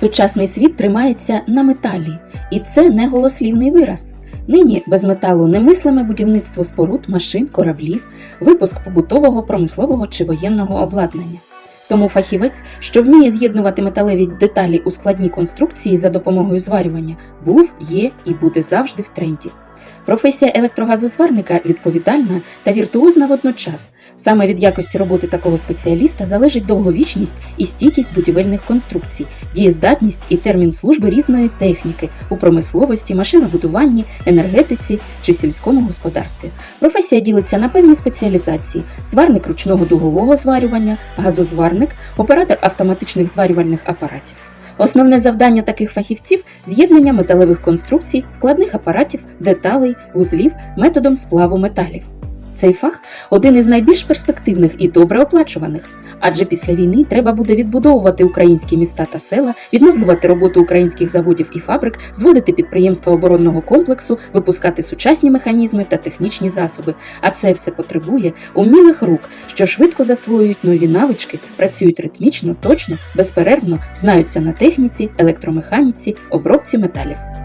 Сучасний світ тримається на металі, і це не голослівний вираз. Нині без металу немислиме будівництво споруд, машин, кораблів, випуск побутового, промислового чи воєнного обладнання. Тому фахівець, що вміє з'єднувати металеві деталі у складні конструкції за допомогою зварювання, був, є і буде завжди в тренді. Професія електрогазозварника відповідальна та віртуозна водночас. Саме від якості роботи такого спеціаліста залежить довговічність і стійкість будівельних конструкцій, дієздатність і термін служби різної техніки у промисловості, машинобудуванні, енергетиці чи сільському господарстві. Професія ділиться на певні спеціалізації: зварник ручного дугового зварювання, газозварник, оператор автоматичних зварювальних апаратів. Основне завдання таких фахівців з'єднання металевих конструкцій, складних апаратів, деталей, вузлів методом сплаву металів. Цей фах один із найбільш перспективних і добре оплачуваних, адже після війни треба буде відбудовувати українські міста та села, відновлювати роботу українських заводів і фабрик, зводити підприємства оборонного комплексу, випускати сучасні механізми та технічні засоби. А це все потребує умілих рук, що швидко засвоюють нові навички, працюють ритмічно, точно, безперервно, знаються на техніці, електромеханіці, обробці металів.